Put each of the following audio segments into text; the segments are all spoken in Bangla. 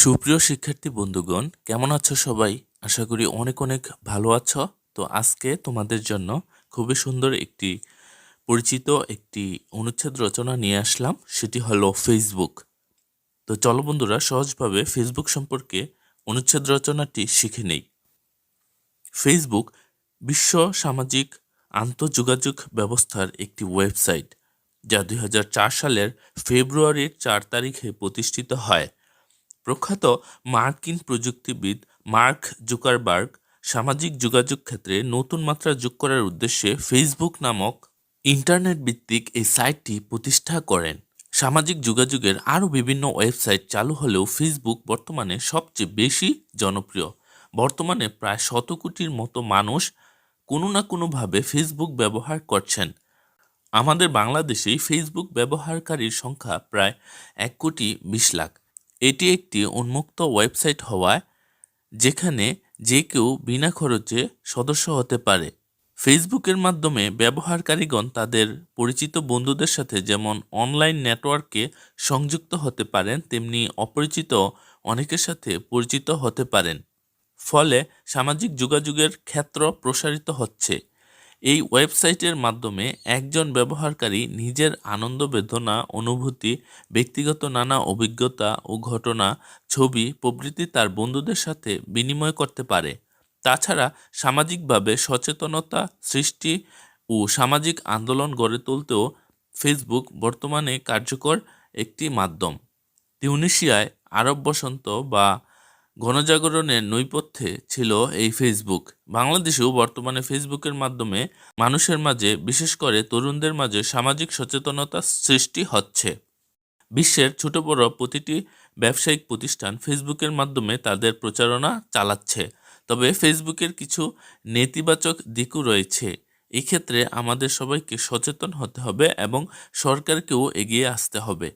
সুপ্রিয় শিক্ষার্থী বন্ধুগণ, কেমন আছো সবাই? আশা করি অনেক অনেক ভালো আছো। তো আজকে তোমাদের জন্য খুবই সুন্দর একটি পরিচিত একটি অনুচ্ছেদ রচনা নিয়ে আসলাম, সেটি হলো ফেসবুক তো চলো বন্ধুরা, সহজভাবে ফেসবুক সম্পর্কে অনুচ্ছেদ রচনাটি শিখে নেই। ফেসবুক বিশ্ব সামাজিক আন্তঃযোগাযোগ ব্যবস্থার একটি ওয়েবসাইট, যা দু হাজার চার সালের ফেব্রুয়ারির চার তারিখে প্রতিষ্ঠিত হয়। প্রখ্যাত মার্কিন প্রযুক্তিবিদ মার্ক জুকারবার্গ সামাজিক যোগাযোগ ক্ষেত্রে নতুন মাত্রা যোগ করার উদ্দেশ্যে ফেসবুক নামক ইন্টারনেট ভিত্তিক এই সাইটটি প্রতিষ্ঠা করেন। সামাজিক যোগাযোগের আরও বিভিন্ন ওয়েবসাইট চালু হলেও ফেসবুক বর্তমানে সবচেয়ে বেশি জনপ্রিয়। বর্তমানে প্রায় শত কোটির মতো মানুষ কোনো না কোনোভাবে ফেসবুক ব্যবহার করছেন। আমাদের বাংলাদেশেই ফেসবুক ব্যবহারকারীর সংখ্যা প্রায় এক কোটি বিশ লাখ। এটি একটি উন্মুক্ত ওয়েবসাইট হওয়ায়, যেখানে যে কেউ বিনা খরচে সদস্য হতে পারে। ফেসবুকের মাধ্যমে ব্যবহারকারীগণ তাদের পরিচিত বন্ধুদের সাথে যেমন অনলাইন নেটওয়ার্কে সংযুক্ত হতে পারেন, তেমনি অপরিচিত অনেকের সাথে পরিচিত হতে পারেন। ফলে সামাজিক যোগাযোগের ক্ষেত্র প্রসারিত হচ্ছে। এই ওয়েবসাইটের মাধ্যমে একজন ব্যবহারকারী নিজের আনন্দ বেদনা অনুভূতি, ব্যক্তিগত নানা অভিজ্ঞতা ও ঘটনা, ছবি, প্রভৃতি তার বন্ধুদের সাথে বিনিময় করতে পারে। তাছাড়া সামাজিকভাবে সচেতনতা সৃষ্টি ও সামাজিক আন্দোলন গড়ে তুলতেও ফেসবুক বর্তমানে কার্যকর একটি মাধ্যম। তিউনিশিয়ায় আরব বসন্ত বা গণজাগরণের নৈপথ্যে ছিল এই ফেসবুক বাংলাদেশেও বর্তমানে ফেসবুকের মাধ্যমে মানুষের মাঝে, বিশেষ করে তরুণদের মাঝে সামাজিক সচেতনতা সৃষ্টি হচ্ছে। বিশ্বের ছোট বড় প্রতিটি ব্যবসায়িক প্রতিষ্ঠান ফেসবুকের মাধ্যমে তাদের প্রচারণা চালাচ্ছে। তবে ফেসবুকের কিছু নেতিবাচক দিকও রয়েছে। এক্ষেত্রে আমাদের সবাইকে সচেতন হতে হবে এবং সরকারকেও এগিয়ে আসতে হবে।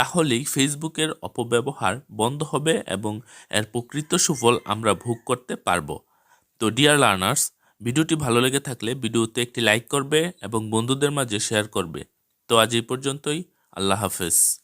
তাহলেই ফেসবুকের অপব্যবহার বন্ধ হবে এবং এর প্রকৃত সুফল আমরা ভোগ করতে পারব। তো ডিয়ার লার্নার্স ভিডিওটি ভালো লেগে থাকলে ভিডিওতে একটি লাইক করবে এবং বন্ধুদের মাঝে শেয়ার করবে। তো আজ এই পর্যন্তই, আল্লাহ হাফেজ।